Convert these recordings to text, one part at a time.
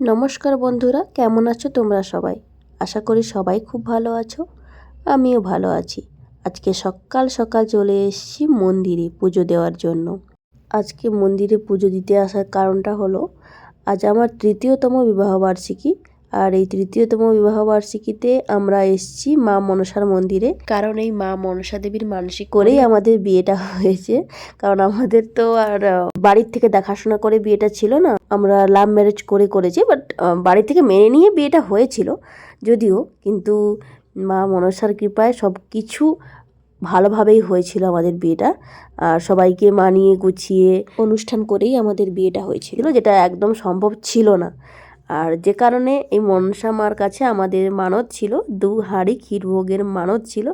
নমস্কার বন্ধুরা, কেমন আছো তোমরা সবাই? আশা করি সবাই খুব ভালো আছো, আমিও ভালো আছি। আজকে সকাল সকাল চলে এসেছি মন্দিরে পুজো দেওয়ার জন্য। আজকে মন্দিরে পুজো দিতে আসার কারণটা হলো, আজ আমার তৃতীয়তম বিবাহবার্ষিকী আর এই তৃতীয়তম বিবাহবার্ষিকীতে আমরা এসেছি মা মনসার মন্দিরে। কারণ এই মা মনসা দেবীর মানসিক করেই আমাদের বিয়েটা হয়েছে। কারণ আমাদের তো আর বাড়ির থেকে দেখাশোনা করে বিয়েটা ছিল না। আমরা লাভ ম্যারেজ করে করেছি বাট বাড়ি থেকে মেনে নিয়ে বিয়েটা হয়েছিল যদিও। কিন্তু মা মনসার কৃপায় সব কিছু ভালোভাবেই হয়েছিল আমাদের বিয়েটা। আর সবাইকে মানিয়ে গুছিয়ে অনুষ্ঠান করেই আমাদের বিয়েটা হয়েছিল। যেটা একদম সম্ভব ছিল না। আর যে কারণে এই মনসা মার কাছে আমাদের মানত ছিল, দু হাঁড়ি ক্ষীরভোগের মানত ছিল।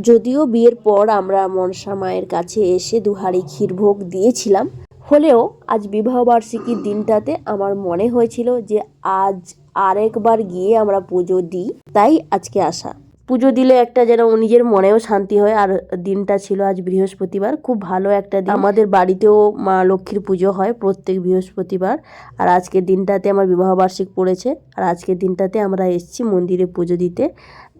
যদিও বিয়ের পর আমরা মনসা মায়ের কাছে এসে দু হাঁড়ি ক্ষীরভোগ দিয়েছিলাম। হলেও আজ বিবাহবার্ষিকীর দিনটাতে আমার মনে হয়েছিল যে আজ আরেকবার গিয়ে আমরা পুজো দিই, তাই আজকে আসা। পুজো দিলে একটা যেন নিজের মনেও শান্তি হয়। আর দিনটা ছিল আজ বৃহস্পতিবার। খুব ভালো একটা দিন। আমাদের বাড়িতেও মা লক্ষ্মীর পুজো হয় প্রত্যেক বৃহস্পতিবার। আর আজকের দিনটাতে আমার বিবাহবার্ষিক পড়েছে। আর আজকের দিনটাতে আমরা এসেছি মন্দিরে পুজো দিতে।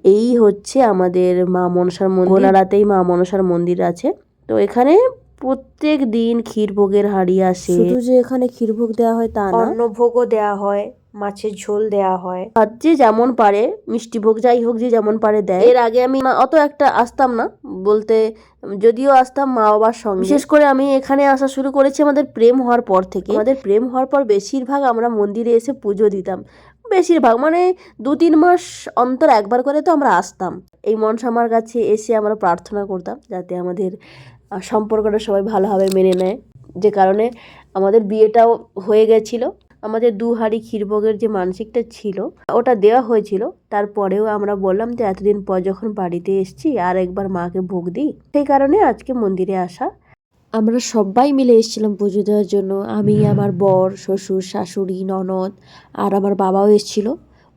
এই হচ্ছে আমাদের মা মনসার মন্দির। গোনারাতেই মা মনসার মন্দির আছে। তো এখানে প্রত্যেক দিন ক্ষীরভোগের হাড়ি আসে। শুধু যে এখানে ক্ষীরভোগ দেওয়া হয় তা না। অন্নভোগও দেওয়া হয়। মাছের ঝোল দেওয়া হয়। আর যে যেমন পারে মিষ্টি ভোগ যাই হোক যে যেমন পারে দেয়। এর আগে আমি অত একটা আসতাম না বলতে যদিও আসতাম মা বাবার সঙ্গে। বিশেষ করে আমি এখানে আসা শুরু করেছি আমাদের প্রেম হওয়ার পর থেকে। আমাদের প্রেম হওয়ার পর বেশিরভাগ আমরা মন্দিরে এসে পুজো দিতাম। বেশিরভাগ মানে দু তিন মাস অন্তর একবার করে তো আমরা আসতাম। এই মনসামার কাছে এসে আমরা প্রার্থনা করতাম যাতে আমাদের সম্পর্কটা সবাই ভালোভাবে মেনে নেয়। যে কারণে আমাদের বিয়েটাও হয়ে গেছিল। আমাদের দু হাঁড়ি ক্ষীরভোগের যে মানসিকটা ছিল ওটা দেওয়া হয়েছিল। তারপরেও আমরা বললাম যে এতদিন পর যখন বাড়িতে এসেছি আর একবার মাকে ভোগ দিই সেই কারণে আজকে মন্দিরে আসা। আমরা সবাই মিলে এসেছিলাম পুজো দেওয়ার জন্য। আমি আমার বর শ্বশুর শাশুড়ি ননদ আর আমার বাবাও এসেছিল।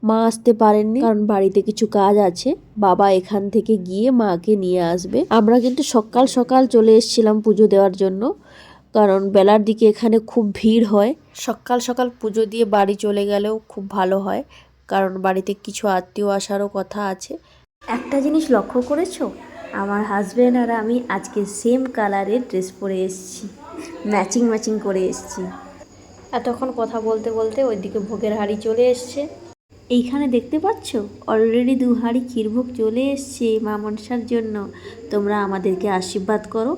মা আসতে পারেননি কারণ বাড়িতে কিছু কাজ আছে। বাবা এখান থেকে গিয়ে মাকে নিয়ে আসবে। আমরা কিন্তু সকাল সকাল চলে এসেছিলাম পুজো দেওয়ার জন্য। কারণ বেলার দিকে এখানে খুব ভিড় হয়। সকাল সকাল পুজো দিয়ে বাড়ি চলে গেলেও খুব ভালো হয় কারণ বাড়িতে কিছু আত্মীয় আসারও কথা আছে। একটা জিনিস লক্ষ্য করেছ? আমার হাজব্যান্ড আর আমি আজকে সেম কালারের ড্রেস পরে এসেছি। ম্যাচিং ম্যাচিং করে এসেছি। এতক্ষণ কথা বলতে বলতে ওইদিকে ভোগের হাড়ি চলে এসছে। এইখানে দেখতে পাচ্ছ? অলরেডি দু হাঁড়ি ক্ষীরভোগ চলে এসছে মা মনসার জন্য। তোমরা আমাদেরকে আশীর্বাদ করো।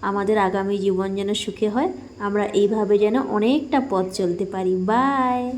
আমাদের আগামী জীবন যেন সুখে হয় আমরা এইভাবে যেন অনেকটা পথ চলতে পারি। বাই